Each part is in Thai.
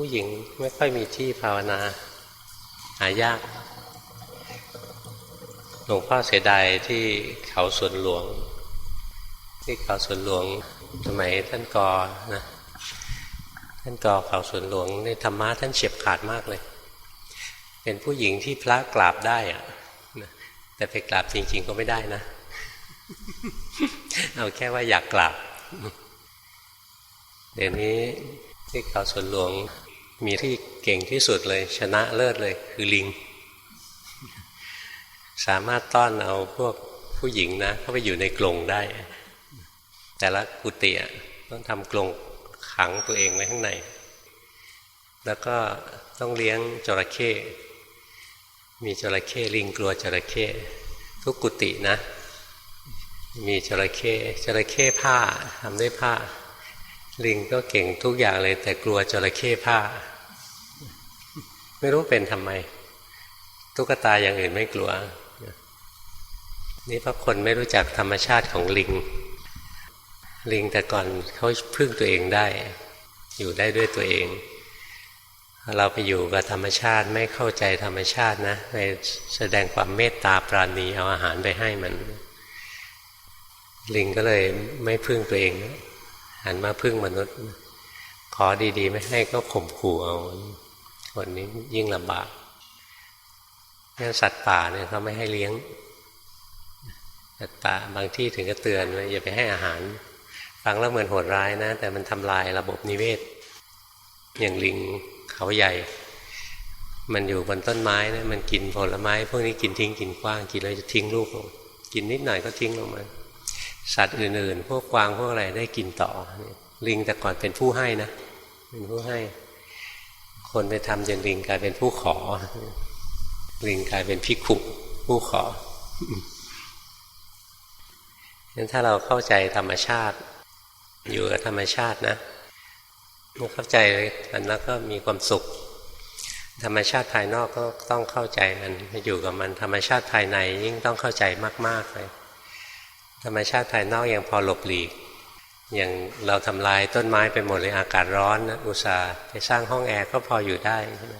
ผู้หญิงไม่ค่อยมีที่ภาวนา หายาก หลวงพ่อเสียดายที่เขาสวนหลวง ที่เขาสวนหลวงสมัยท่านกอนะท่านกอเขาสวนหลวงในธรรมะท่านเฉียบขาดมากเลย เป็นผู้หญิงที่พระกราบได้อะแต่ไปกราบจริง ๆ ก็ไม่ได้นะ เอาแค่ว่าอยากกราบเดี๋ยวนี้ที่เขาสวนหลวง มีที่เก่งที่สุดเลย ชนะเลิศเลย คือลิง สามารถต้อนเอาพวกผู้หญิงนะ เข้าไปอยู่ในกรงได้ แต่ละกุฏิต้องทำกรงขังตัวเองไว้ข้างใน แล้วก็ต้องเลี้ยงจระเข้มีจระเข้ลิงกลัวจระเข้ทุกกุฏินะ มีจระเข้จระเข้ผ้าทำด้วยผ้า ลิงก็เก่งทุกอย่างเลย แต่กลัวจระเข้ผ้า ไม่รู้เป็นทำไม ตุ๊กตาอย่างอื่นไม่กลัว นี่เพราะคนไม่รู้จักธรรมชาติของลิง ลิงแต่ก่อนเขาพึ่งตัวเองได้ อยู่ได้ด้วยตัวเอง เราไปอยู่กับธรรมชาติไม่เข้าใจธรรมชาตินะไปแสดงความเมตตาปราณีเอาอาหารไปให้มัน ลิงก็เลยไม่พึ่งตัวเอง หันมาพึ่งมนุษย์ ขอดีๆ ไม่ให้ก็ข่มขู่เอาคนนี้ยิ่งลำบากงั้นสัตว์ป่าเนี่ยเขาไม่ให้เลี้ยงสัตว์ป่าบางที่ถึงก็เตือนว่าอย่าไปให้อาหารฟังแล้วเหมือนโหดร้ายนะ แต่มันทำลายระบบนิเวศ อย่างลิงเขาใหญ่ มันอยู่บนต้นไม้นะมันกินผลไม้ พวกนี้กินทิ้งกินกว้างกินแล้วจะทิ้งลูกลงกินนิดหน่อยก็ทิ้งลงมา สัตว์อื่นๆ พวกกวางพวกอะไรได้กินต่อ ลิงแต่ก่อนเป็นผู้ให้นะ เป็นผู้ให้ คนไปทำจนลิงกลายเป็นผู้ขอ ลิงกลายเป็นพิขุผู้ของั้นถ้าเราเข้าใจธรรมชาติ อยู่กับธรรมชาตินะเมื่อเข้าใจมันแล้วก็มีความสุข ธรรมชาติภายนอกก็ต้องเข้าใจมันอยู่กับมันธรรมชาติภายในยิ่งต้องเข้าใจมากๆเลย ธรรมชาติภายนอกยังพอหลบหลีก อย่างเราทำลายต้นไม้ไปหมดเลยอากาศร้อนนะอุตส่าห์ไปสร้างห้องแอร์ก็พออยู่ได้ใช่ไหม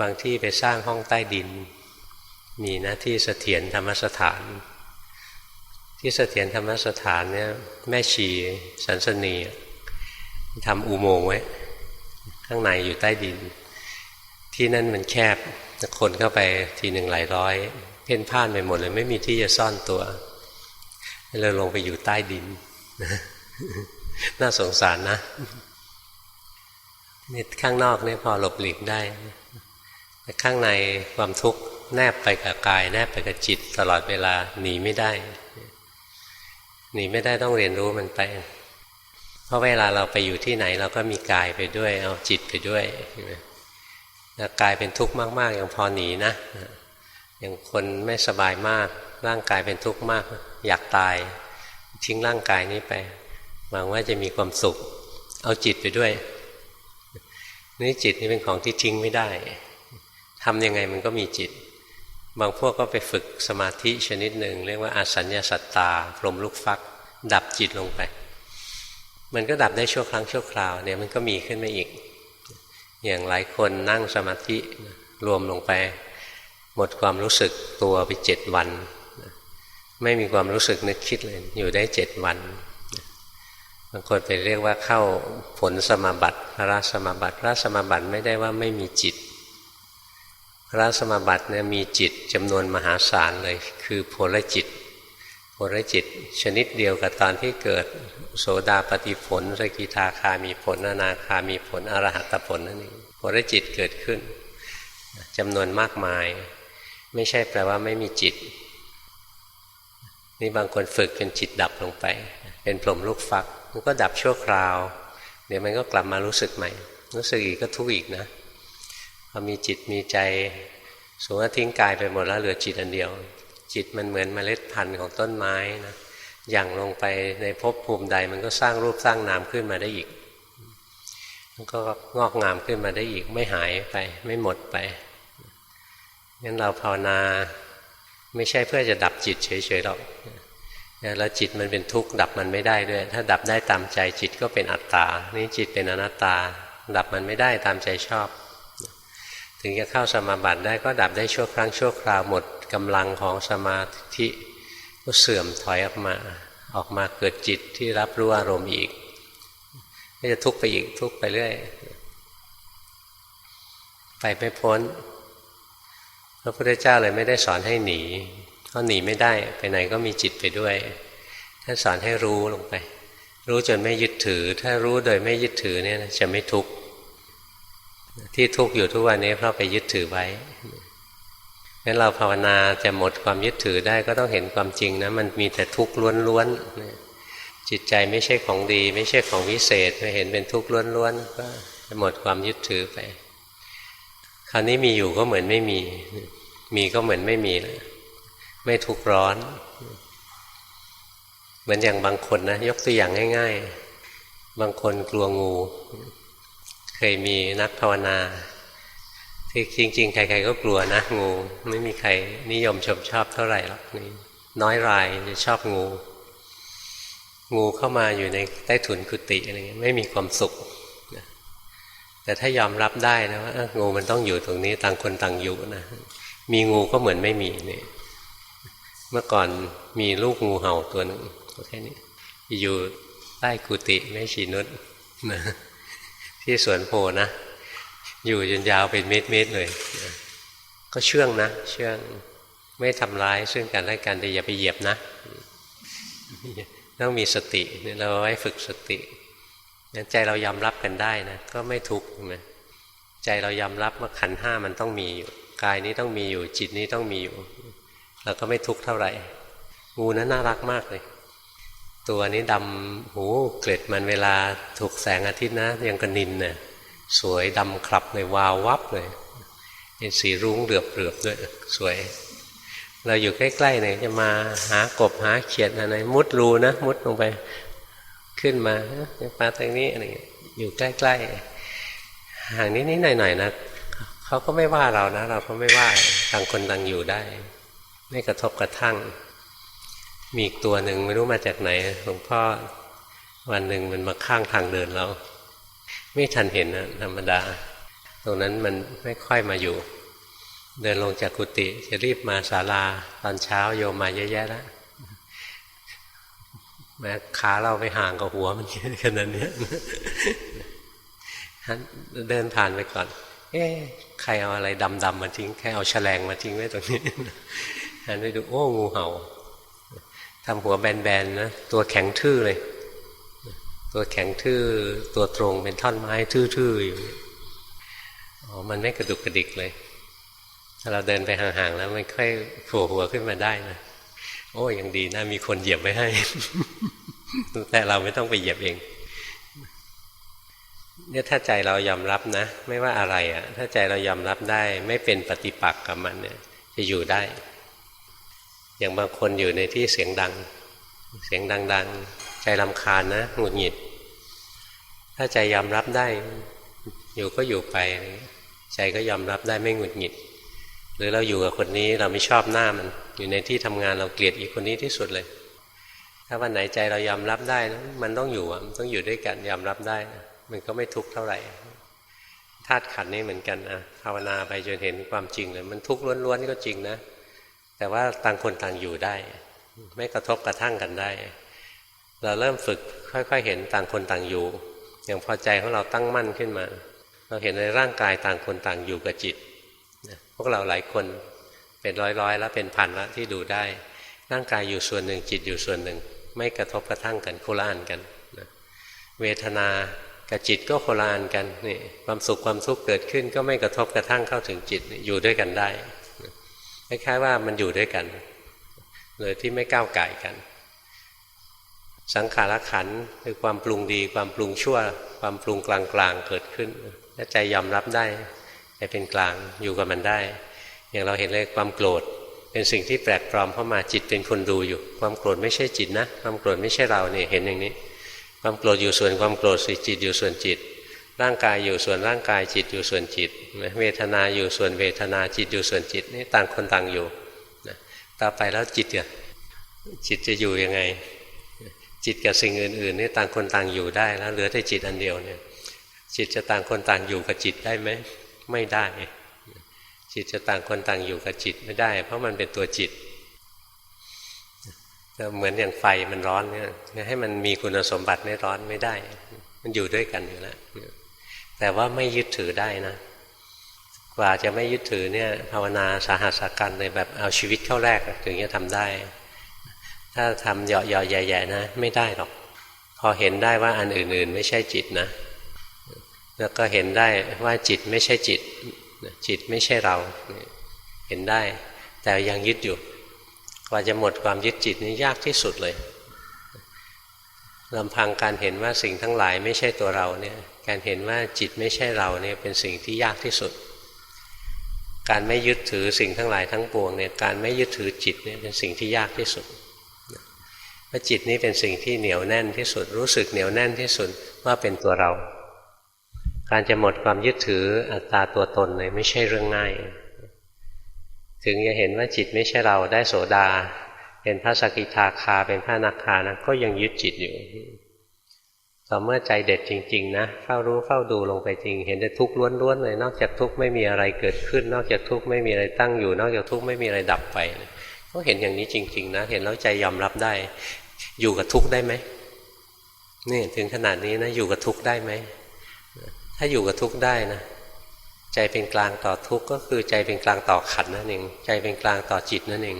บางที่ไปสร้างห้องใต้ดิน มีหน้าที่เสถียรธรรมสถาน ที่เสถียรธรรมสถานเนี่ยแม่ชีสันสนีทำอุโมงค์ไว้ ข้างในอยู่ใต้ดิน ที่นั่นมันแคบคนเข้าไปทีหนึ่งหลายร้อย เพ่นพ่านไปหมดเลยไม่มีที่จะซ่อนตัว เลยลงไปอยู่ใต้ดิน น่าสงสารนะนี่ข้างนอกนี่พอหลบหลีกได้ แต่ข้างในความทุกข์แนบไปกับกาย แนบไปกับจิต ตลอดเวลาหนีไม่ได้ หนีไม่ได้ต้องเรียนรู้มันไป เพราะเวลาเราไปอยู่ที่ไหนเราก็มีกายไปด้วย เอาจิตไปด้วยแล้วกายเป็นทุกข์มาก ๆ ยังพอหนีนะ อย่างคนไม่สบายมาก ร่างกายเป็นทุกข์มาก อยากตาย ทิ้งร่างกายนี้ไปหวังว่าจะมีความสุข เอาจิตไปด้วยนี่จิตนี่เป็นของที่ทิ้งไม่ได้ทำยังไงมันก็มีจิต บางพวกก็ไปฝึกสมาธิชนิดหนึ่งเรียกว่าอาสัญญาสัตตาพรมลูกฟัก ดับจิตลงไป มันก็ดับได้ชั่วครั้งชั่วคราวเนี่ยมันก็มีขึ้นมาอีก อย่างหลายคนนั่งสมาธิรวมลงไป หมดความรู้สึกตัวไปเจ็ดวัน ไม่มีความรู้สึกนึกคิดเลย อยู่ได้เจ็ดวันบางคนไปเรียกว่าเข้าผลสมาบัติพระสมาบัติพระสมาบัติไม่ได้ว่าไม่มีจิต พระสมาบัติเนี่ยมีจิตจำนวนมหาศาลเลย คือผลจิตผลจิต ชนิดเดียวกับตอนที่เกิดโสดาปฏิผลสกิทาคามีผลอนาคามีผลอรหัตผลนั่นเองผลจิตเกิดขึ้นจำนวนมากมาย ไม่ใช่แปลว่าไม่มีจิต นี่บางคนฝึกจนจิตดับลงไป เป็นพรหมลูกฟัก มันก็ดับชั่วคราว เดี๋ยวมันก็กลับมารู้สึกใหม่ รู้สึกอีกก็ทุกข์อีกนะพอมีจิตมีใจสมมติทิ้งกายไปหมดแล้วเหลือจิตอันเดียว จิตมันเหมือนเมล็ดพันธุ์ของต้นไม้นะอย่างลงไปในภพภูมิใดมันก็สร้างรูปสร้างนามขึ้นมาได้อีกมันก็งอกงามขึ้นมาได้อีกไม่หายไป ไม่หมดไป งั้นเราภาวนาไม่ใช่เพื่อจะดับจิตเฉยๆหรอกแล้วจิตมันเป็นทุกข์ดับมันไม่ได้ด้วย ถ้าดับได้ตามใจจิตก็เป็นอัตตา นี่จิตเป็นอนัตตา ดับมันไม่ได้ตามใจชอบ ถึงจะเข้าสมาบัติได้ก็ดับได้ชั่วครั้งชั่วคราวหมดกำลังของสมาธิก็เสื่อมถอยออกมา ออกมาเกิดจิตที่รับรู้อารมณ์อีกก็จะทุกข์ไปอีกทุกข์ไปเรื่อย ไปไม่พ้น พระพุทธเจ้าเลยไม่ได้สอนให้หนีเพราะหนีไม่ได้ไปไหนก็มีจิตไปด้วยท่านสอนให้รู้ลงไป รู้จนไม่ยึดถือ ถ้ารู้โดยไม่ยึดถือเนี่ยจะไม่ทุกข์ที่ทุกข์อยู่ทุกวันนี้เพราะไปยึดถือไว้งั้นเราภาวนาจะหมดความยึดถือได้ก็ต้องเห็นความจริงนะมันมีแต่ทุกข์ล้วนๆจิตใจไม่ใช่ของดี ไม่ใช่ของวิเศษเห็นเป็นทุกข์ล้วนๆก็จะหมดความยึดถือไป ราวนี้มีอยู่ก็เหมือนไม่มี มีก็เหมือนไม่มีเลยไม่ทุกข์ร้อน เหมือนอย่างบางคนนะ ยกตัวอย่างง่าย ๆ บางคนกลัวงู เคยมีนักภาวนาที่จริง ๆ ใคร ๆ ก็กลัวนะงู ไม่มีใครนิยมชมชอบเท่าไหร่หรอกนี่น้อยรายจะชอบงู งูเข้ามาอยู่ในใต้ถุนกุฏิอะไรเงี้ยไม่มีความสุข แต่ถ้ายอมรับได้นะว่างูมันต้องอยู่ตรงนี้ต่างคนต่างอยู่นะมีงูก็เหมือนไม่มีเนี่ยเมื่อก่อนมีลูกงูเห่าตัวหนึ่งแค่นี้อยู่ใต้กุฏิแม่ชีนุษนะที่สวนโพนะ อยู่จนยาวเป็นเม็ดๆเลยก็เชื่องนะเชื่องไม่ทำร้ายซึ่งกันและกันแต่อย่าไปเหยียบนะต้องมีสติเราไว้ฝึกสติ ใจเรายอมรับกันได้นะก็ไม่ทุกข์นะใจเรายอมรับว่าขันห้ามันต้องมีอยู่กายนี้ต้องมีอยู่จิตนี้ต้องมีอยู่เราก็ไม่ทุกข์เท่าไหร่ งูนั้นน่ารักมากเลย ตัวนี้ดำหูเกล็ดมันเวลาถูกแสงอาทิตย์นะยังกระนินเนะ่ยสวยดำคลับเลยวาววับเลยเป็นสีรุ้งเหลือบเหลือบด้วยสวย เราอยู่ใกล้ๆเนี่ยจะมาหากบหาเขียดอะไรมุดรูนะ มุดลงไป ขึ้นมามาทางนี้อะไรอยู่ใกล้ๆห่างนิดๆหน่อยๆนะเขาก็ไม่ว่าเรานะ เราก็ไม่ว่าต่างคนต่างอยู่ได้ ไม่กระทบกระทั่ง มีอีกตัวหนึ่งไม่รู้มาจากไหนหลวงพ่อวันหนึ่งมันมาข้างทางเดินเราไม่ทันเห็นนะธรรมดา ตรงนั้นมันไม่ค่อยมาอยู่ เดินลงจากกุฏิจะรีบมาศาลาตอนเช้าโยมมาเยอะแยะแล้ว แม้ขาเราไปห่างกับหัวมันขนาดนี้เดินผ่านไปก่อน เอ๊ใครเอาอะไรดำๆมาทิ้ง แค่เอาแฉลงมาทิ้งไว้ตรงนี้หันไปดูโอ้งูเห่าทำหัวแบนๆนะตัวแข็งทื่อเลย ตัวแข็งทื่อตัวตรงเป็นท่อนไม้ทื่อๆอยู่อ๋อมันไม่กระดุกกระดิกเลย ถ้าเราเดินไปห่างๆแล้วมันค่อยโผล่หัวขึ้นมาได้นะ โอ้ยังดีนะ มีคนเหยียบไว้ให้ แต่เราไม่ต้องไปเหยียบเอง เนี่ยถ้าใจเรายอมรับนะ ไม่ว่าอะไรอะ่ะ ถ้าใจเรายอมรับได้ ไม่เป็นปฏิปักษ์กับมันเนี่ย จะอยู่ได้ อย่างบางคนอยู่ในที่เสียงดัง เสียงดัง ๆ ใจลำคาญนะหงุดหงิด ถ้าใจยอมรับได้ อยู่ก็อยู่ไป ใจก็ยอมรับได้ไม่หงุดหงิด หรือเราอยู่กับคนนี้เราไม่ชอบหน้ามัน อยู่ในที่ทำงานเราเกลียดอีกคนนี้ที่สุดเลย ถ้าวันไหนใจเรายอมรับได้มันต้องอยู่มันต้องอยู่ด้วยกันยอมรับได้มันก็ไม่ทุกข์เท่าไหร่ธาตุขันนี้เหมือนกันนะภาวนาไปจนเห็นความจริงเลยมันทุกข์ล้วนๆก็จริงนะ แต่ว่าต่างคนต่างอยู่ได้ ไม่กระทบกระทั่งกันได้ เราเริ่มฝึกค่อยๆ เห็นต่างคนต่างอยู่ อย่างพอใจของเราตั้งมั่นขึ้นมา เราเห็นในร่างกายต่างคนต่างอยู่กับจิต พวกเราหลายคนเป็นร้อยๆแล้วเป็นพันแล้วที่ดูได้ ร่างกายอยู่ส่วนหนึ่งจิตอยู่ส่วนหนึ่ง ไม่กระทบกระทั่งกันโคลานกันนะเวทนากับจิตก็โคลานกันนี่ความสุขความทุกข์เกิดขึ้น ก็ไม่กระทบกระทั่งเข้าถึงจิตอยู่ด้วยกันได้คล้ายๆว่ามันอยู่ด้วยกันเลยที่ไม่ก้าวไก่กัน สังขารขันคือความปรุงดี ความปรุงชั่ว ความปรุงกลางๆเกิดขึ้นถ้าใจยอมรับได้ ใจเป็นกลางอยู่กับมันได้ อย่างเราเห็นเลยความโกรธ เป็นสิ่งที่แปลกปลอมเข้ามาจิตเป็นคนดูอยู่ ความโกรธไม่ใช่จิตนะ ความโกรธไม่ใช่เราเนี่ยเห็นอย่างนี้ ความโกรธอยู่ส่วนความโกรธสิจิตอยู่ส่วนจิต ร่างกายอยู่ส่วนร่างกายจิตอยู่ส่วนจิตเวทนาอยู่ส่วนเวทนาจิตอยู่ส่วนจิตนี่ต่างคนต่างอยู่ต่อไปแล้วจิตเนี่ยจิตจะอยู่ยังไง จิตกับสิ่งอื่นๆนี่ต่างคนต่างอยู่ได้แล้วเหลือแต่จิตอันเดียวเนี่ยจิตจะต่างคนต่างอยู่กับจิตได้ไหม ไม่ได้ จิตจะต่างคนต่างอยู่กับจิตไม่ได้ เพราะมันเป็นตัวจิตเหมือนอย่างไฟมันร้อนเนี่ยให้มันมีคุณสมบัติไม่ร้อนไม่ได้ มันอยู่ด้วยกันอยู่แล้วแต่ว่าไม่ยึดถือได้นะ กว่าจะไม่ยึดถือเนี่ยภาวนาสาหัสกันเลยแบบเอาชีวิตเข้าแรกถึงจะทำได้ ถ้าทำเหยาะๆใหญ่ๆนะ ไม่ได้หรอก พอเห็นได้ว่าอันอื่น ๆ ไม่ใช่จิตนะ แล้วก็เห็นได้ว่าจิตไม่ใช่จิต จิตไม่ใช่เรา เห็นได้ แต่ยังยึดอยู่ กว่าจะหมดความยึดจิตนี่ยากที่สุดเลยลำพังการเห็นว่าสิ่งทั้งหลายไม่ใช่ตัวเราเนี่ย การเห็นว่าจิตไม่ใช่เราเนี่ยเป็นสิ่งที่ยากที่สุด การไม่ยึดถือสิ่งทั้งหลายทั้งปวงเนี่ย การไม่ยึดถือจิตเนี่ยเป็นสิ่งที่ยากที่สุดเพราะจิตนี้เป็นสิ่งที่เหนียวแน่นที่สุด รู้สึกเหนียวแน่นที่สุดว่าเป็นตัวเรา การจะหมดความยึดถืออัตตาตัวตนเลยไม่ใช่เรื่องง่าย ถึงจะเห็นว่าจิตไม่ใช่เราได้โสดา เป็นพระสกิทาคาเป็นพระนาคานะก็ยังยึดจิตอยู่ต่อเมื่อใจเด็ดจริง ๆ นะเฝ้ารู้เฝ้าดูลงไปจริง เห็นแต่ทุกข์ล้วนๆเลย นอกจากทุกข์ไม่มีอะไรเกิดขึ้น นอกจากทุกข์ไม่มีอะไรตั้งอยู่ นอกจากทุกข์ไม่มีอะไรดับไปก็เห็นอย่างนี้จริง ๆ นะ เห็นแล้วใจยอมรับได้ อยู่กับทุกข์ได้ไหมนี่ถึงขนาดนี้นะอยู่กับทุกข์ได้ไหม ถ้าอยู่กับทุกข์ได้นะใจเป็นกลางต่อทุกข์ก็คือใจเป็นกลางต่อขันนั่นเองใจเป็นกลางต่อจิตนั่นเอง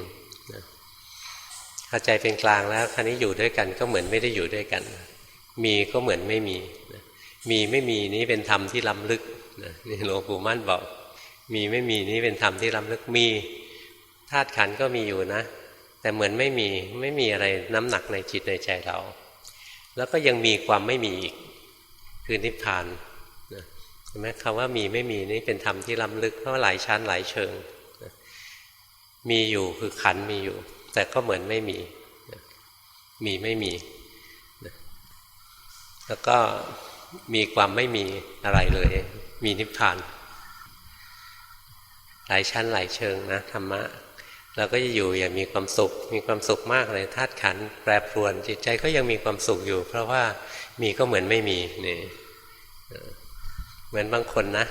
พอใจเป็นกลางแล้วคราวนี้อยู่ด้วยกันก็เหมือนไม่ได้อยู่ด้วยกัน มีก็เหมือนไม่มี มีไม่มีนี้เป็นธรรมที่ล้ำลึกนี่หลวงปู่มั่นบอก มีไม่มีนี้เป็นธรรมที่ล้ำลึกมีธาตุขันก็มีอยู่นะ แต่เหมือนไม่มีไม่มีอะไรน้ำหนักในจิตในใจเรา แล้วก็ยังมีความไม่มีอีกคือนิพพาน ห็นไหมคำว่ามีไม่มีนี่เป็นธรรมที่ล้ำลึกเพราะหลายชั้นหลายเชิง มีอยู่คือขันมีอยู่ แต่ก็เหมือนไม่มี มีไม่มี แล้วก็มีความไม่มีอะไรเลย มีนิพพาน หลายชั้นหลายเชิงนะธรรมะเราก็จะอยู่อย่างมีความสุข มีความสุขมากเลยธาตุขันแปรปรวนจิตใจก็ยังมีความสุขอยู่ เพราะว่ามีก็เหมือนไม่มีนี่ เหมือนบางคนนะ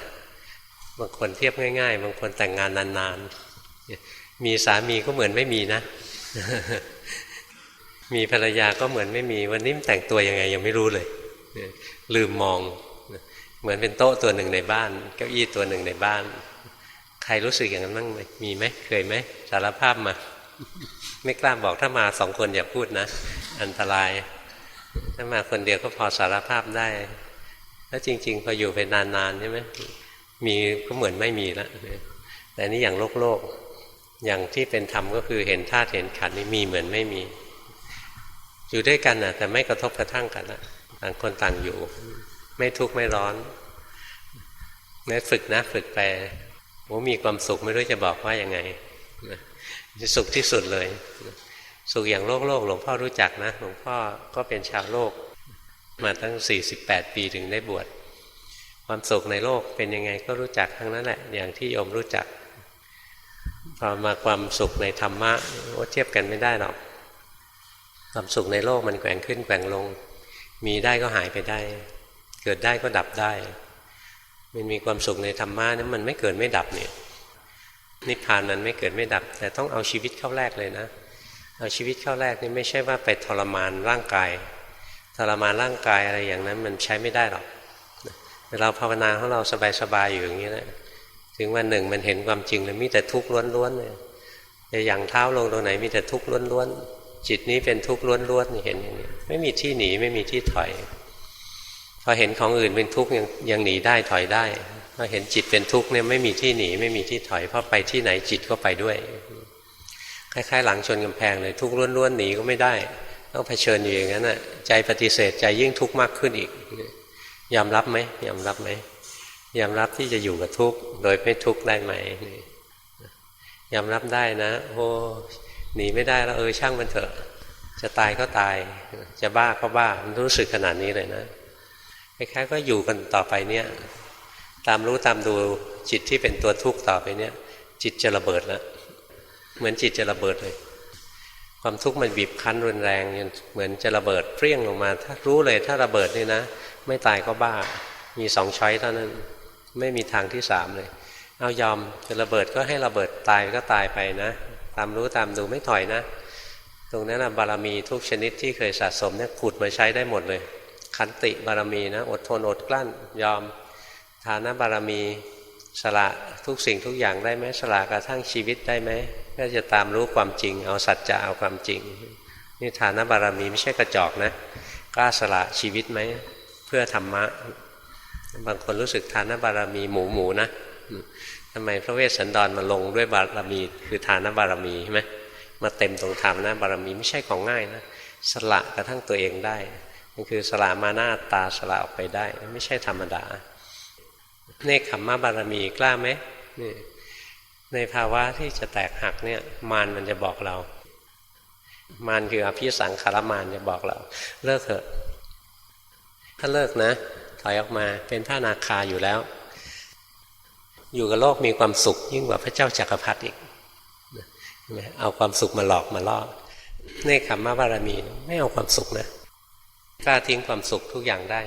บางคนเทียบง่าย ๆ บางคนแต่งงานนานๆ มีสามีก็เหมือนไม่มีนะ มีภรรยาก็เหมือนไม่มี วันนี้แต่งตัวยังไงยังไม่รู้เลย ลืมมอง เหมือนเป็นโต๊ะตัวหนึ่งในบ้าน เก้าอี้ตัวหนึ่งในบ้าน ใครรู้สึกอย่างนั้นบ้างไหมมีไหมเคยไหมสารภาพมาไม่กล้าบอกถ้ามาสองคนอย่าพูดนะ อันตราย ถ้ามาคนเดียวก็พอสารภาพได้ แล้วจริงๆพออยู่ไปนานๆใช่ไหมมีก็เหมือนไม่มีล้วแต่นี่อย่างโลกโลกอย่างที่เป็นธรรมก็คือเห็นธาตุเห็นขันนี่มีเหมือนไม่มี อยู่ด้วยกันนะแต่ไม่กระทบกระทั่งกันละต่างคนต่างอยู่ ไม่ทุกข์ไม่ร้อนนี่ฝึกนะฝึกไปโอ้มีความสุขไม่รู้จะบอกว่ายังไงสุขที่สุดเลย สุขอย่างโลกโลกหลวงพ่อรู้จักนะหลวงพ่อก็เป็นชาวโลก มาตั้ง 48 ปีถึงได้บวชความสุขในโลกเป็นยังไงก็รู้จักทั้งนั้นแหละ อย่างที่โยมรู้จัก พอมาความสุขในธรรมะโอ้เทียบกันไม่ได้หรอกความสุขในโลกมันแกว่งขึ้นแกว่งลง มีได้ก็หายไปได้ เกิดได้ก็ดับได้ มันมีความสุขในธรรมะนั้นมันไม่เกิดไม่ดับเนี่ยนิพพานมันไม่เกิดไม่ดับ แต่ต้องเอาชีวิตเข้าแรกเลยนะ เอาชีวิตเข้าแรกนี่ไม่ใช่ว่าไปทรมานร่างกาย ทรมานร่างกายอะไรอย่างนั้น มันใช้ไม่ได้หรอกเราภาวนาของเราสบายๆอยู่อย่างนี้แหละถึงวันหนึ่งมันเห็นความจริงเลยมีแต่ทุกข์ล้วนๆเลยจะอย่างเท้าลงตรงไหนมีแต่ทุกข์ล้วนๆจิตนี้เป็นทุกข์ล้วนๆเห็นอย่างนี้ ไม่มีที่หนีไม่มีที่ถอย พอเห็นของอื่นเป็นทุกข์ยังยังหนีได้ถอยได้พอเห็นจิตเป็นทุกข์เนี่ยไม่มีที่หนีไม่มีที่ถอยเพราะไปที่ไหนจิตก็ไปด้วยคล้ายๆ หลังชนกำแพงเลยทุกข์ล้วนๆหนีก็ไม่ได้ ต้องเผชิญอยู่อย่างนั้นน่ะใจปฏิเสธใจยิ่งทุกข์มากขึ้นอีก ยอมรับไหมยอมรับไหมยอมรับที่จะอยู่กับทุกข์โดยไม่ทุกข์ได้ไหมยอมรับได้นะ โอ้หนีไม่ได้แล้วเออช่างมันเถอะ จะตายก็ตาย จะบ้าก็บ้ามันรู้สึกขนาดนี้เลยนะคล้ายๆก็อยู่กันต่อไปเนี่ย ตามรู้ตามดูจิตที่เป็นตัวทุกข์ต่อไปเนี่ย จิตจะระเบิดแล้วเหมือนจิตจะระเบิดเลย ความทุกข์มันบีบคั้นรุนแรงเหมือนจะระเบิดเปรี้ยงลงมา ถ้ารู้เลยถ้าระเบิดนี่นะ ไม่ตายก็บ้า มีสองช้อยเท่านั้น ไม่มีทางที่สามเลย เอายอมจะระเบิดก็ให้ระเบิดตายก็ตายไปนะ ตามรู้ตามดูไม่ถอยนะ ตรงนั้นนะบารมีทุกชนิดที่เคยสะสมเนี่ยขุดมาใช้ได้หมดเลย ขันติบารมีนะ อดทนอดกลั้น ยอมทานบารมีสละทุกสิ่งทุกอย่างได้ไหมสละกระทั่งชีวิตได้ไหม ก็จะตามรู้ความจริง เอาสัจจะเอาความจริง นี่ฐานบารมีไม่ใช่กระจอกนะกล้าสละชีวิตไหมเพื่อธรรมะ บางคนรู้สึกทานบารมีหมูหมูนะทำไมพระเวสสันดรมาลงด้วยบารมีคือทานบารมีใช่ไหมมาเต็มตรงธรรมนะบารมีไม่ใช่ของง่ายนะสละกระทั่งตัวเองได้มันคือสละมาหน้าตาสละออกไปได้ ไม่ใช่ธรรมดาเนคขมมะบารมีกล้าไหมนี่ ในภาวะที่จะแตกหักเนี่ยมารมันจะบอกเรา มารคืออภิสังขารมารจะบอกเรา เลิกเถอะ ถ้าเลิกนะ ถอยออกมาเป็นพระนาคาอยู่แล้ว อยู่กับโลกมีความสุข ยิ่งกว่าพระเจ้าจักรพรรดิอีกเอาความสุขมาหลอกมาล่อเนคขมมะบารมีไม่เอาความสุขนะกล้าทิ้งความสุขทุกอย่างได้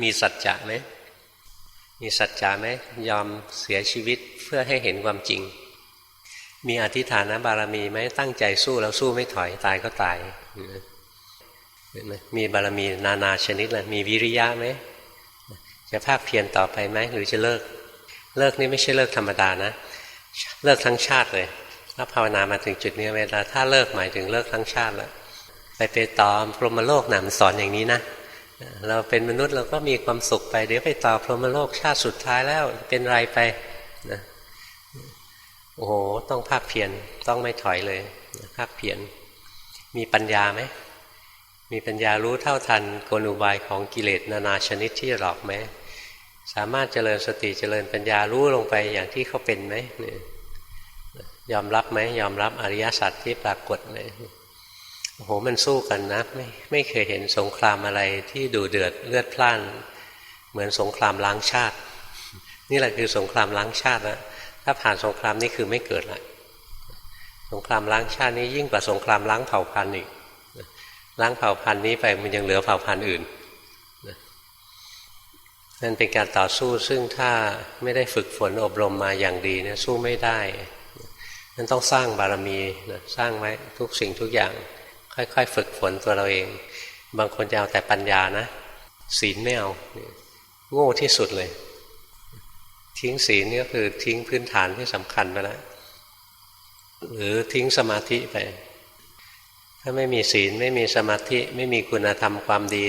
มีสัจจะไหม มีสัจจะไหมยอมเสียชีวิตเพื่อให้เห็นความจริง มีอธิฐานบารมีไหมตั้งใจสู้แล้วสู้ไม่ถอยตายก็ตาย มีบารมีนานาชนิดเลยมีวิริยะไหมจะภาคเพียรต่อไปไหมหรือจะเลิก เลิกนี่ไม่ใช่เลิกธรรมดานะ เลิกทั้งชาติเลยถ้าภาวนามาถึงจุดนี้เวลาถ้าเลิกหมายถึงเลิกทั้งชาติแล้วไปไปต่อพรหมโลกนะมันสอนอย่างนี้นะ เราเป็นมนุษย์เราก็มีความสุขไป เดี๋ยวไปต่อพรหมโลกชาติสุดท้ายแล้วเป็นไรไปนะโอ้โห ต้องภาคเพียรต้องไม่ถอยเลยภาคเพียรมีปัญญาไหมมีปัญญารู้เท่าทันกลอุบายของกิเลสนานาชนิดที่หลอกไหมสามารถเจริญสติเจริญปัญญารู้ลงไปอย่างที่เขาเป็นไหมยอมรับไหมยอมรับอริยสัจที่ปรากฏไหม โอ้โหมันสู้กันนะไม่ไม่เคยเห็นสงครามอะไรที่ดูเดือดเลือดพล่าน เหมือนสงครามล้างชาติ นี่แหละคือสงครามล้างชาติแล้วถ้าผ่านสงครามนี่คือไม่เกิดละสงครามล้างชาตินี้ยิ่งกว่าสงครามล้างเผ่าพันธุ์อีกล้างเผ่าพันธุ์นี้ไปมันยังเหลือเผ่าพันธุ์อื่นนั่นเป็นการต่อสู้ซึ่งถ้าไม่ได้ฝึกฝนอบรมมาอย่างดีเนี่ยสู้ไม่ได้นั่นต้องสร้างบารมีนะสร้างไว้ทุกสิ่งทุกอย่าง ค่อยๆ ฝึกฝนตัวเราเอง บางคนจะเอาแต่ปัญญานะ ศีลไม่เอา โง่ที่สุดเลย ทิ้งศีลนี่ก็คือทิ้งพื้นฐานที่สำคัญไปแล้วหรือทิ้งสมาธิไป ถ้าไม่มีศีลไม่มีสมาธิไม่มีคุณธรรมความดี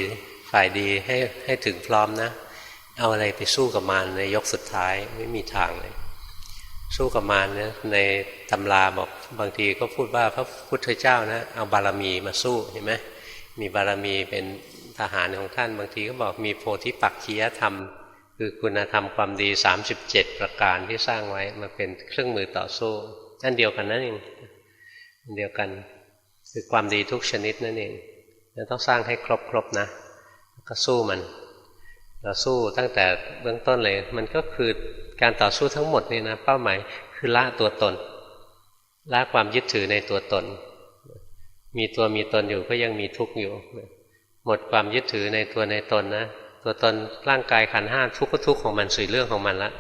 ฝ่ายดีให้ให้ถึงพร้อมนะ เอาอะไรไปสู้กับมารในยกสุดท้ายไม่มีทางเลย สู้กับมารเนี่ยในตำราบอกบางทีก็พูดว่าพระพุทธเจ้านะเอาบารมีมาสู้เห็นไหมมีบารมีเป็นทหารของท่านบางทีก็บอกมีโพธิปักขียธรรม คือคุณธรรมความดี 37 ประการที่สร้างไว้มาเป็นเครื่องมือต่อสู้นั่นเดียวกันนั่นเองอันเดียวกันคือความดีทุกชนิดนั่นเองเราต้องสร้างให้ครบครบนะก็สู้มัน เราสู้ตั้งแต่เบื้องต้นเลย มันก็คือการต่อสู้ทั้งหมดนี่นะเป้าหมายคือละตัวตนละความยึดถือในตัวตน มีตัวมีตนอยู่ก็ยังมีทุกข์อยู่ หมดความยึดถือในตัวในตนนะตัวตนร่างกายขันห้าทุกข์ก็ทุกข์ของมันสื่อเรื่องของมันละ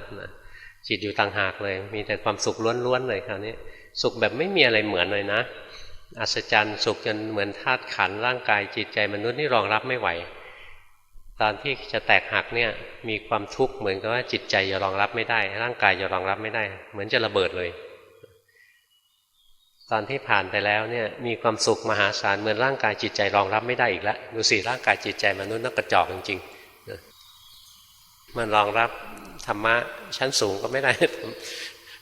จิตอยู่ต่างหากเลย มีแต่ความสุขล้วนๆเลยคราวนี้ สุขแบบไม่มีอะไรเหมือนเลยนะอัศจรรย์สุขจนเหมือนธาตุขันร่างกายจิตใจมนุษย์นี่รองรับไม่ไหว ตอนที่จะแตกหักเนี่ยมีความทุกข์เหมือนกับว่าจิตใจจะรองรับไม่ได้ ร่างกายจะรองรับไม่ได้ เหมือนจะระเบิดเลย ตอนที่ผ่านไปแล้วเนี่ยมีความสุขมหาศาลเหมือนร่างกายจิตใจรองรับไม่ได้อีกแล้วดูสิร่างกายจิตใจมนุษย์นักกระจอกจริงๆมันรองรับธรรมะชั้นสูงก็ไม่ได้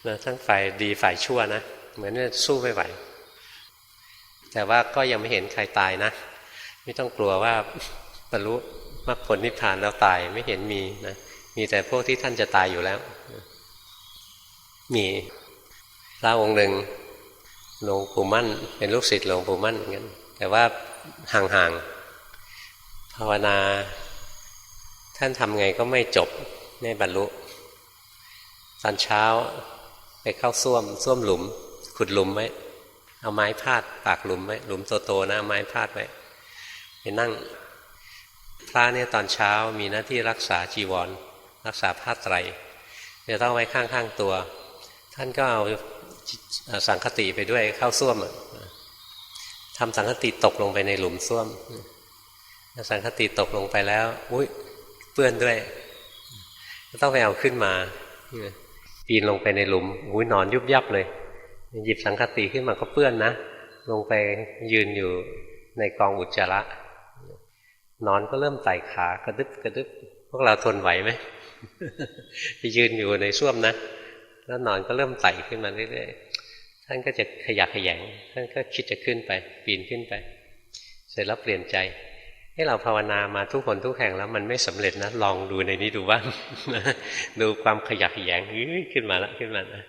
นะทั้งฝ่ายดีฝ่ายชั่วนะเหมือนเนี่ยสู้ไม่ไหวแต่ว่าก็ยังไม่เห็นใครตายนะ ไม่ต้องกลัวว่าบรรลุ มรรคผลนิพพานแล้วตายไม่เห็นมีนะมีแต่พวกที่ท่านจะตายอยู่แล้ว มีพระองค์หนึ่งหลวงปู่มั่น เป็นลูกศิษย์หลวงปู่มั่นเหมือนกันแต่ว่าห่างๆภาวนา ท่านทำไงก็ไม่จบไม่บรรลุตอนเช้าไปเข้าส้วมส้วมหลุม ขุดหลุมไว้เอาไม้พาดปากหลุมไว้หลุมโตๆนะไม้พาดไว้ไปนั่ง พระเนี่ยตอนเช้ามีหน้าที่รักษาจีวร รักษาผ้าไตรจะต้องไว้ข้างๆตัว ท่านก็เอาสังคติไปด้วยเข้าส้วมทำสังคติตกลงไปในหลุมส้วม สังคติตกลงไปแล้ว อุ้ยเปื้อนด้วยต้องไปเอาขึ้นมาปีนลงไปในหลุมอุ้ยนอนยุบยับเลย หยิบสังคติขึ้นมาก็เปื้อนนะลงไปยืนอยู่ในกองอุจจาระ นอนก็เริ่มไต่ขากระดึบกระดึบพวกเราทนไหวไหมไปยืนอยู่ในส้วมนะ แล้วนอนก็เริ่มไต่ขึ้นมาเรื่อยๆท่านก็จะขยักขยงท่านก็คิดจะขึ้นไป ปีนขึ้นไป เสร็จแล้วเปลี่ยนใจให้เราภาวนามาทุกคนทุกแห่งแล้วมันไม่สำเร็จนะลองดูในนี้ดูบ้างดูความขยักขยงขึ้นมาแล้วขึ้นมานะ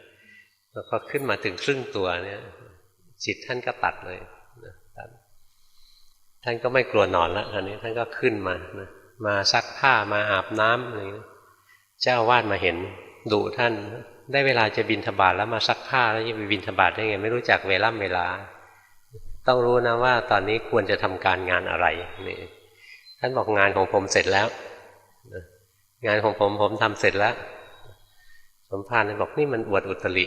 แล้วพอขึ้นมาถึงครึ่งตัวเนี่ยจิตท่านก็ตัดเลย ท่านก็ไม่กลัวนอนแล้วคราวนี้ท่านก็ขึ้นมานะมาซักผ้ามาอาบน้ำอะไรเจ้าวาดมาเห็นดุท่าน ได้เวลาจะบินทบาทแล้วมาซักผ้าแล้วจะไปบินทบาทได้ไง ไม่รู้จักเวลาเวลา ต้องรู้นะว่าตอนนี้ควรจะทำการงานอะไรนี่ท่านบอกงานของผมเสร็จแล้วงานของผมผมทำเสร็จแล้ว สมภารบอกนี่มันอวดอุตริ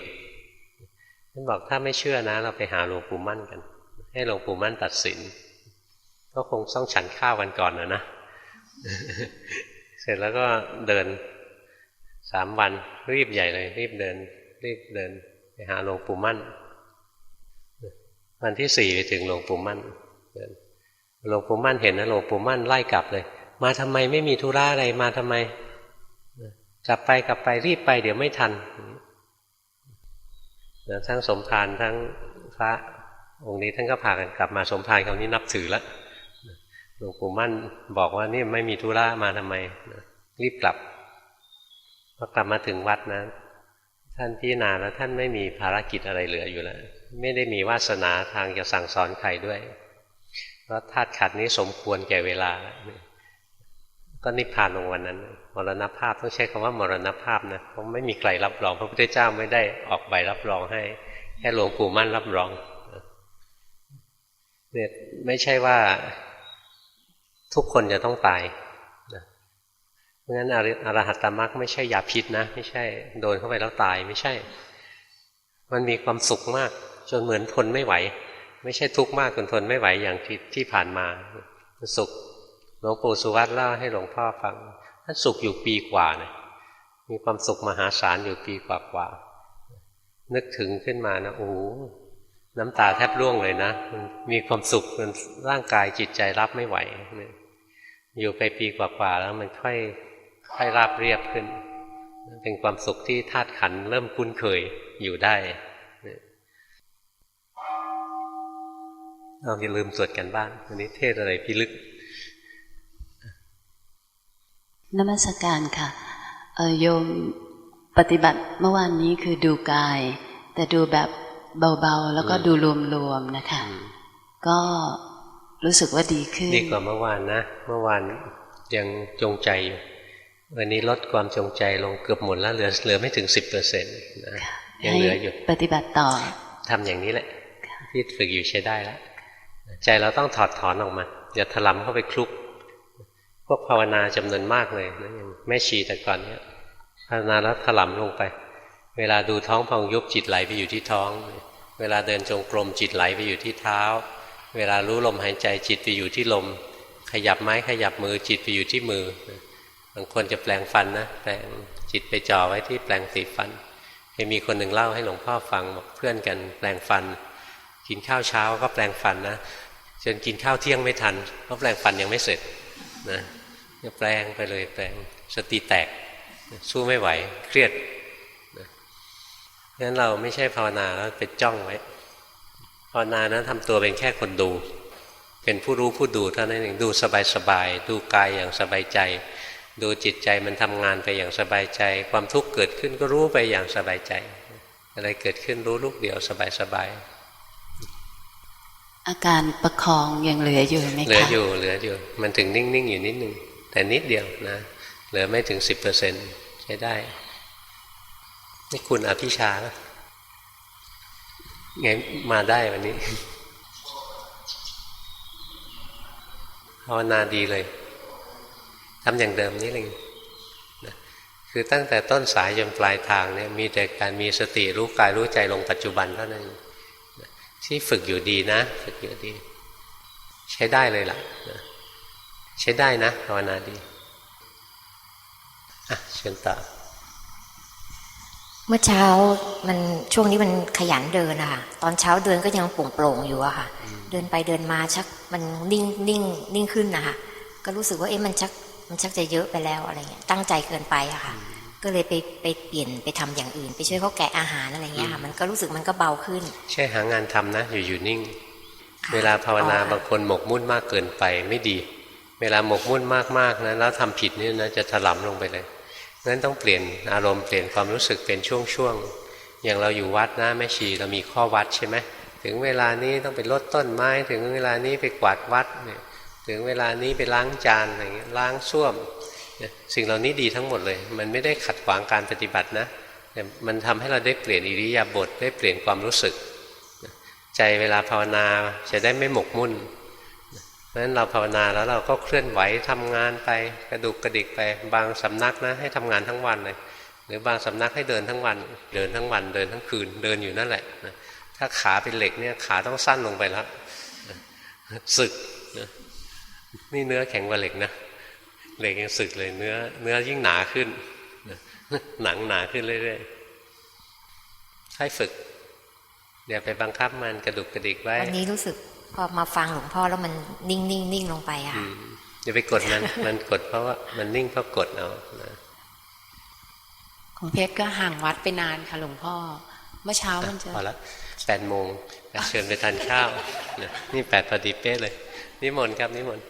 ท่านบอกถ้าไม่เชื่อนะ เราไปหาหลวงปู่มั่นกัน ให้หลวงปู่มั่นตัดสิน ก็คงต้องฉันข้าวกันก่อนนะนะ เสร็จแล้วก็เดินสามวันรีบใหญ่เลย รีบเดิน รีบเดินไปหาหลวงปู่มั่น วันที่สี่ไปถึงหลวงปู่มั่นหลวงปู่มั่นเห็นนะหลวงปู่มั่นไล่กลับเลย มาทำไมไม่มีธุระอะไรมาทำไมกลับไปกลับไปรีบไปเดี๋ยวไม่ทันทั้งสมภารทั้งพระองค์นี้ท่านก็พากันกลับมาสมภารคราวนี้นับถือแล้ว หลวงปู่มั่นบอกว่านี่ไม่มีธุระมาทำไมรีบกลับพอกลับมาถึงวัดนะท่านพิจารณาแล้วท่านไม่มีภารกิจอะไรเหลืออยู่แล้ว ไม่ได้มีวาสนาทางจะสั่งสอนใครด้วย เพราะธาตุขัดนี้สมควรแก่เวลา ก็นิพพานลงวันนั้น มรณภาพต้องใช้คำว่ามรณภาพนะเพราะไม่มีใครรับรอง พระพุทธเจ้าไม่ได้ออกใบรับรองให้ แค่หลวงปู่มั่นรับรองเนี่ยไม่ใช่ว่า ทุกคนจะต้องตายเพราะฉะนั้นอรหัตตมรรคไม่ใช่ยาพิษนะ ไม่ใช่โดนเข้าไปแล้วตายไม่ใช่ มันมีความสุขมาก จนเหมือนทนไม่ไหว ไม่ใช่ทุกข์มากจนทนไม่ไหวอย่างที่ที่ผ่านมา สุขหลวงปู่สุวัตเล่าให้หลวงพ่อฟังท่านสุขอยู่ปีกว่าเนี่ยมีความสุขมหาศาลอยู่ปีกว่ากว่านึกถึงขึ้นมานะโอ้น้ำตาแทบร่วงเลยนะ มันมีความสุขมันร่างกายจิตใจรับไม่ไหว อยู่ไปปีกว่าๆแล้วมันค่อยค่อยราบเรียบขึ้น เป็นความสุขที่ธาตุขันเริ่มคุ้นเคยอยู่ได้เราอย่าลืมสวดกันบ้านวันนี้เทศอะไรพิลึกนมัสการค่ะโยมปฏิบัติเมื่อวานนี้คือดูกาย แต่ดูแบบเบาๆ แล้วก็ดูรวมๆนะคะ ก็ รู้สึกว่าดีขึ้นดีกว่าเมื่อวานนะ เมื่อวานยังจงใจอยู่วันนี้ลดความจงใจลงเกือบหมดแล้วเหลือเหลือไม่ถึงสิบเปอร์เซ็นต์นะยังเหลืออยู่ปฏิบัติต่อทำอย่างนี้แหละที่ฝึกอยู่ใช้ได้แล้วใจเราต้องถอดถอนออกมาอย่าถลำเข้าไปคลุก พวกภาวนาจำนวนมากเลยนะอย่างแม่ชีแต่ก่อนเนี้ยภาวนาแล้วถลำลงไป เวลาดูท้องพองยุบจิตไหลไปอยู่ที่ท้อง เวลาเดินจงกรมจิตไหลไปอยู่ที่เท้า เวลารู้ลมหายใจจิตไปอยู่ที่ลม ขยับไม้ขยับมือจิตไปอยู่ที่มือบางคนจะแปลงฟันนะแปลงจิตไปจ่อไว้ที่แปลงสีฟันเคยมีคนหนึ่งเล่าให้หลวงพ่อฟังบอกเพื่อนกันแปลงฟัน กินข้าวเช้าก็แปลงฟันนะจนกินข้าวเที่ยงไม่ทันเพราะแปลงฟันยังไม่เสร็จนะแปลงไปเลยแปลงสติแตกสู้ไม่ไหวเครียดนะงั้นเราไม่ใช่ภาวนาแล้วไปจ้องไว้ ภาวนานะทำตัวเป็นแค่คนดู เป็นผู้รู้ผู้ดูเท่านั้นเองดูสบายๆดูกายอย่างสบายใจ ดูจิตใจมันทำงานไปอย่างสบายใจ ความทุกข์เกิดขึ้นก็รู้ไปอย่างสบายใจ อะไรเกิดขึ้นรู้ลูกเดียวสบายๆอาการประคองยังเหลืออยู่ไหมคะเหลืออยู่เหลืออยู่ มันถึงนิ่ง ๆ อยู่นิดนึง แต่นิดเดียวนะ เหลือไม่ถึงสิบเปอร์เซ็นต์ใช้ได้ นี่คุณอภิชาแล้ว ไงมาได้วันนี้ภาวนาดีเลยทำอย่างเดิมนี่เลยนะคือตั้งแต่ต้นสายจนปลายทางเนี่ยมีแต่การมีสติรู้กายรู้ใจลงปัจจุบันเท่านั้นนะที่ฝึกอยู่ดีนะ ฝึกอยู่ดี ใช้ได้เลยล่ะนะใช้ได้นะภาวนาดีอะเชิญต่อ มื่อเช้ามันช่วงนี้มันขยันเดินอะค่ะตอนเช้าเดินก็ยังโปร่งๆอยู่อะค่ะ เดินไปเดินมาชักมันนิ่งนิ่งนิ่งขึ้นนะคะก็รู้สึกว่าเอ๊ะมันชักมันชักจะเยอะไปแล้วอะไรเงี้ยตั้งใจเกินไปอะค่ะ ก็เลยไปไปเปลี่ยนไปทำอย่างอื่น ไปช่วยเขาแกะอาหารอะไรเงี้ยค่ะ มันก็รู้สึกมันก็เบาขึ้น ใช่หางานทำนะอยู่อยู่นิ่งค่ะเวลาภาวนาอ๋อค่ะบางคนหมกมุ่นมากเกินไปไม่ดี เวลาหมกมุ่นมากๆนะแล้วทำผิดนี่นะจะถลำลงไปเลย งั้นต้องเปลี่ยนอารมณ์เปลี่ยนความรู้สึกเป็นช่วงๆ อย่างเราอยู่วัดนะแม่ชีเรามีข้อวัดใช่ไหมถึงเวลานี้ต้องไปลดต้นไม้ ถึงเวลานี้ไปกวาดวัดเนี่ยถึงเวลานี้ไปล้างจานอะไรเงี้ยล้างส้วม สิ่งเหล่านี้ดีทั้งหมดเลย มันไม่ได้ขัดขวางการปฏิบัตินะแต่มันทำให้เราได้เปลี่ยนอิริยาบถได้เปลี่ยนความรู้สึก ใจเวลาภาวนาจะได้ไม่หมกมุ่น เพราะฉะนั้นเราภาวนาแล้วเราก็เคลื่อนไหวทำงานไปกระดุกกระดิกไปบางสำนักนะ ให้ทำงานทั้งวันเลยหรือบางสำนักให้เดินทั้งวัน เดินทั้งวันเดินทั้งคืนเดินอยู่นั่นแหละนะถ้าขาเป็นเหล็กเนี่ยขาต้องสั้นลงไปแล้วสึกนะนี่เนื้อแข็งกว่าเหล็กนะเหล็กยังสึกเลยเนื้อ เนื้อยิ่งหนาขึ้นหนังหนาขึ้นเรื่อยๆให้ฝึกอย่าไปบังคับมันกระดุกกระดิกไว้วันนี้รู้สึก พอมาฟังหลวงพ่อแล้วมันนิ่งนิ่งนิ่งลงไปอะอืค่ะมอย่าไปกดมันมันกดเพราะว่ามันนิ่งเพราะกดเอานะของเพชรก็ห่างวัดไปนานค่ะหลวงพ่อ เมื่อเช้ามันจะพอละแปดโมงเชิญไปทานข้าวนะนี่แปดพอดีเป๊ะเลย นิมนต์ครับนิมนต์